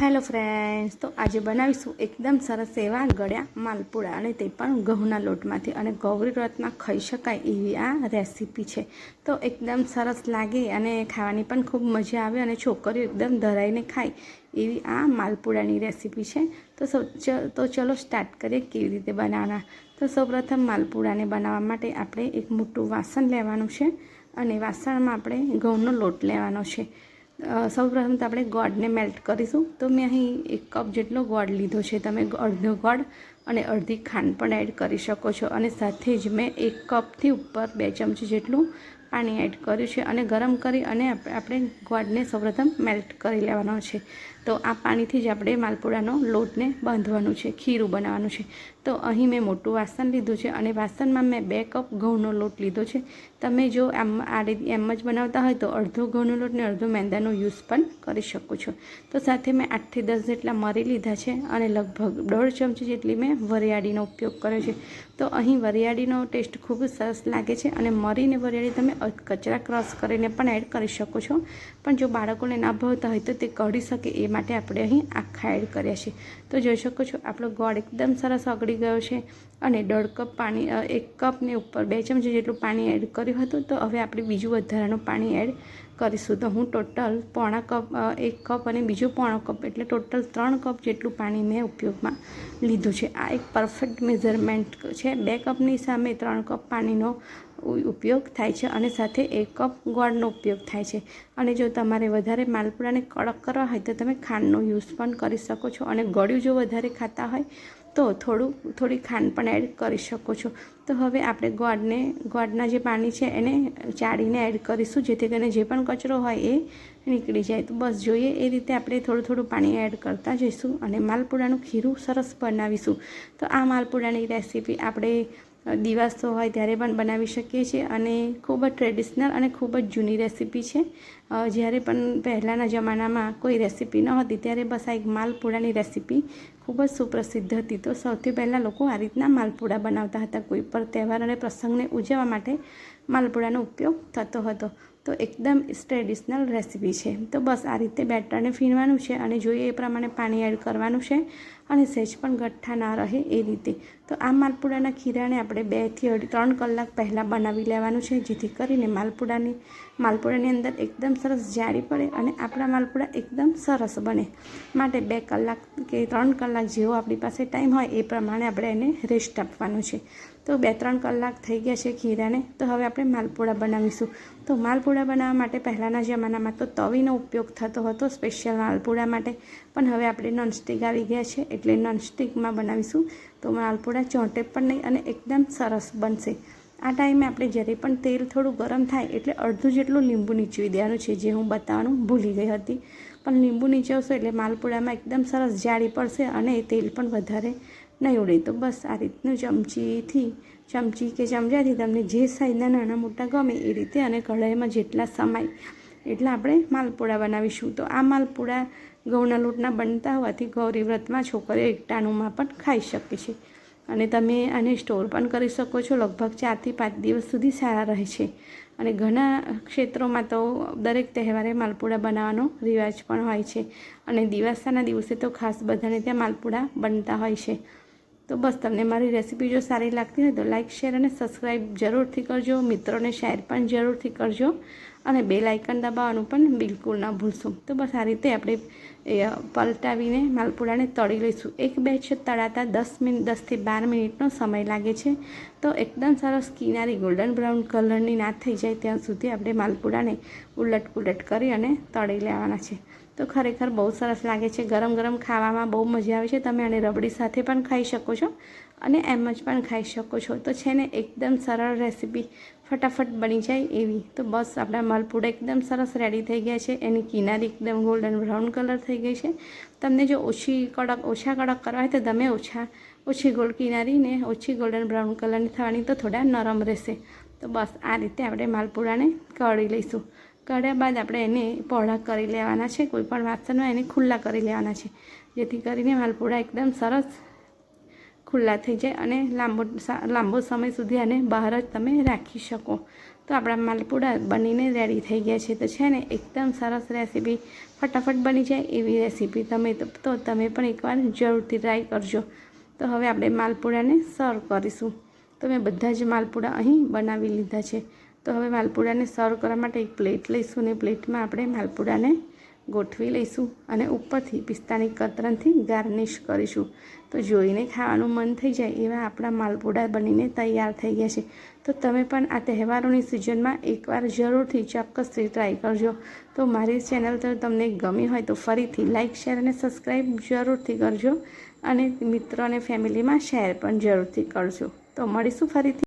Hello friends, તો આજે બનાવીશું એકદમ સરસ એવા ગળ્યા માલપુડા અને તે પણ ઘઉંના લોટમાંથી અને ગૌરી વ્રતમાં ખાઈ શકાય એવી આ રેસીપી છે. તો એકદમ સરસ લાગે અને ખાવાની પણ ખૂબ મજા આવે અને છોકરીઓ એકદમ ધરાઈને ખાય એવી આ માલપુડાની રેસીપી છે. તો સૌ તો ચલો સ્ટાર્ટ કરીએ કેવી રીતે બનાવવાના. તો સૌપ્રથમ માલપુડાને બનાવવા માટે આપણે એક મોટું વાસણ લેવાનું છે અને વાસણમાં આપણે ઘઉંનો લોટ લેવાનો છે. સૌપ્રથમ તો આપણે ગોળને મેલ્ટ કરીશું. તો મેં અહીં એક કપ જેટલો ગોળ લીધો છે. તમે અડધો ગોળ અને અડધી ખાંડ પણ એડ કરી શકો છો. અને સાથે જ મેં એક કપથી ઉપર બે ચમચી જેટલું પાણી એડ કર્યું છે અને ગરમ કરી અને આપણે ગોળને સૌપ્રથમ મેલ્ટ કરી લેવાનો છે. તો આ પાણીથી જ આપણે માલપુડાનો લોટને બાંધવાનું છે, ખીરું બનાવવાનું છે. તો અહીં મેં મોટું વાસણ લીધું છે અને વાસણમાં મેં બે કપ ઘઉંનો લોટ લીધો છે. તમે જો આમ આ રીતે એમ જ બનાવતા હોય તો અડધો ઘઉંનો લોટ ને અડધો મેંદાનો યુઝ પણ કરી શકો છો. તો સાથે મેં આઠથી દસ જેટલા મરી લીધા છે અને લગભગ દોઢ ચમચી જેટલી મેં વરિયાળીનો ઉપયોગ કર્યો છે. તો અહીં વરિયાળીનો ટેસ્ટ ખૂબ સરસ લાગે છે અને મરીને વરિયાળી તમે કચરા ક્રોસ કરીને પણ એડ કરી શકો છો. પણ જો બાળકોને ના ભાવતા હોય તો તે કઢી શકે એ માટે આપણે અહીં આખા એડ કર્યા છે. તો જોઈ શકો છો આપણો ગોળ એકદમ સરસ ઓગળી ગયો છે અને દોઢ કપ પાણી એક કપને ઉપર બે ચમચી જેટલું પાણી એડ કર્યું હતું. તો હવે આપણે બીજું વધારાનું પાણી એડ કરીશું. તો હું ટોટલ પોણા કપ એક કપ અને બીજું પોણો કપ, એટલે ટોટલ ત્રણ કપ જેટલું પાણી મેં ઉપયોગમાં લીધું છે. આ એક પરફેક્ટ મેઝરમેન્ટ છે. બે કપની સામે ત્રણ કપ પાણીનો ઉપયોગ થાય છે અને સાથે એક કપ ગોળનો ઉપયોગ થાય છે. અને જો તમારે વધારે માલપુડાને કડક કરવા હોય તો તમે ખાંડનો યુઝ પણ કરી શકો છો અને ગળ્યું જો વધારે ખાતા હોય તો થોડું, થોડી ખાંડ પણ એડ કરી શકો છો. તો હવે આપણે ગોળને, ગોળના જે પાણી છે એને ચાળીને એડ કરીશું, જેથી કરીને જે પણ કચરો હોય એ નીકળી જાય. તો બસ જોઈએ એ રીતે આપણે થોડું થોડું પાણી એડ કરતા જઈશું અને માલપુડાનું ખીરું સરસ બનાવીશું. તો આ માલપુડાની રેસીપી આપણે દિવસો હોય ત્યારે પણ બનાવી શકીએ છીએ અને ખૂબ જ ટ્રેડિશનલ અને ખૂબ જ જૂની રેસીપી છે. જ્યારે પણ પહેલાંના જમાનામાં કોઈ રેસીપી ન હતી ત્યારે બસ આ એક માલપુડાની રેસીપી ખૂબ જ સુપ્રસિદ્ધ હતી. તો સૌથી પહેલાં લોકો આ રીતના માલપુડા બનાવતા હતા. કોઈ પણ તહેવાર અને પ્રસંગને ઉજવવા માટે માલપુડાનો ઉપયોગ થતો હતો. તો એકદમ ટ્રેડિશનલ રેસીપી છે. તો બસ આ રીતે બેટરને ફીણવાનું છે અને જોઈએ એ પ્રમાણે પાણી એડ કરવાનું છે. અને સહેજ પણ ગઠ્ઠા ના રહે એ રીતે. તો આ માલપુડાના ખીરાને આપણે બેથી અઢી, ત્રણ કલાક પહેલાં બનાવી લેવાનું છે, જેથી કરીને માલપુડાની માલપુડાની અંદર એકદમ સરસ જાળી પડે અને આપણા માલપુડા એકદમ સરસ બને. માટે બે કલાક કે ત્રણ કલાક જેવો આપણી પાસે ટાઈમ હોય એ પ્રમાણે આપણે એને રેસ્ટ આપવાનું છે. તો બે, ત્રણ કલાક થઈ ગયા છે ખીરાને, તો હવે આપણે માલપુડા બનાવીશું. તો માલપુડા બનાવવા માટે પહેલાંના જમાનામાં તો તવીનો ઉપયોગ થતો હતો સ્પેશિયલ માલપુડા માટે. પણ હવે આપણે નોનસ્ટિક આવી ગયા છે એટલે નોનસ્ટિકમાં બનાવીશું. તો માલપુડા ચોંટે પણ નહીં અને એકદમ સરસ બનશે. આ ટાઈમે આપણે જ્યારે પણ તેલ થોડું ગરમ થાય એટલે અડધું જેટલું લીંબુ નીચવી દેવાનું છે, જે હું બતાવવાનું ભૂલી ગઈ હતી. પણ લીંબુ નીચવશો એટલે માલપુડામાં એકદમ સરસ જાળી પડશે અને એ તેલ પણ વધારે નહીં ઉડે. તો બસ આ રીતનું ચમચીથી, ચમચી કે ચમચાથી તમને જે સાઈઝના નાના મોટા ગમે એ રીતે અને કઢાઈમાં જેટલા સમાય એટલા આપણે માલપુડા બનાવીશું. તો આ માલપુડા ઘઉંના લોટના બનતા હોવાથી ગૌરી વ્રતમાં છોકરીઓ એકટાણુંમાં પણ ખાઈ શકે છે. અને તમે આને સ્ટોર પણ કરી શકો છો. લગભગ ચારથી પાંચ દિવસ સુધી સારા રહે છે. અને ઘણા ક્ષેત્રોમાં તો દરેક તહેવારે માલપુડા બનાવવાનો રિવાજ પણ હોય છે. અને દિવાસાના દિવસે તો ખાસ બધાને ત્યાં માલપુડા બનતા હોય છે. તો બસ તમને મારી રેસીપી જો સારી લાગતી હોય તો લાઇક શેર અને સબસ્ક્રાઈબ જરૂરથી કરજો. મિત્રોને શેર પણ જરૂરથી કરજો. અને બે લાઇકન દબાવવાનું પણ બિલકુલ ન ભૂલશો. તો બસ આ રીતે આપણે એ, પલટાવીને માલપુડાને તળી લઈશું. એક બેચ તળાતા દસ મિનિટ દસથી બાર મિનિટનો સમય લાગે છે. તો એકદમ સરસ કિનારી ગોલ્ડન બ્રાઉન કલરની ના થઈ જાય ત્યાં સુધી આપણે માલપુડાને ઉલટ પુલટ કરી અને તળી લેવાના છે. તો ખરેખર બહુ સરસ લાગે છે. ગરમ ગરમ ખાવામાં બહુ મજા આવે છે. તમે આને રબડી સાથે પણ ખાઈ શકો છો. અને એમ જ પણ ખાઈ શકો છો. તો છે ને એકદમ સરળ રેસીપી ફટાફટ બની જાય એવી. તો બસ આપણા માલપુડા એકદમ સરસ રેડી થઈ ગયા છે. એની કિનારી એકદમ ગોલ્ડન બ્રાઉન કલર થઈ ગઈ છે. તમને જો ઓછી કડક, ઓછા કડક કરવા હોય તો તમે ઓછા, ઓછી ગોલ્ડ કિનારીને ઓછી ગોલ્ડન બ્રાઉન કલરની થવાની તો થોડા નરમ રહેશે. તો બસ આ રીતે આપણે માલપુડાને કળી લઈશું. કાઢ્યા બાદ આપણે એને પહોળા કરી લેવાના છે. કોઈપણ વાસણમાં એને ખુલ્લા કરી લેવાના છે. જેથી કરીને માલપુડા એકદમ સરસ ખુલ્લા થઈ જાય અને લાંબો લાંબો સમય સુધી આને બહાર જ તમે રાખી શકો. તો આપણા માલપુડા બનીને રેડી થઈ ગયા છે. તો છે ને, એકદમ સરસ રેસીપી ફટાફટ બની જાય એવી રેસીપી તમે તો તમે પણ એકવાર જરૂરથી ટ્રાય કરજો. તો હવે આપણે માલપુડાને સર્વ કરીશું. તો મેં બધા જ માલપુડા અહીં બનાવી લીધા છે. તો હવે માલપુડાને સર્વ કરવા માટે એક પ્લેટ લઈશું ને પ્લેટમાં આપણે માલપુડાને ગોઠવી લઈશું અને ઉપરથી પિસ્તાની કતરનથી ગાર્નિશ કરીશું. તો જોઈને ખાવાનું મન થઈ જાય એવા આપણા માલપુડા બનીને તૈયાર થઈ ગયા છે. તો તમે પણ આ તહેવારોની સિઝનમાં એકવાર જરૂરથી ચોક્કસથી ટ્રાય કરજો. તો મારી ચેનલ તો તમને ગમી હોય તો ફરીથી લાઇક શેર અને સબસ્ક્રાઈબ જરૂરથી કરજો. અને મિત્રો અને ફેમિલીમાં શેર પણ જરૂરથી કરજો. તો મળીશું ફરીથી.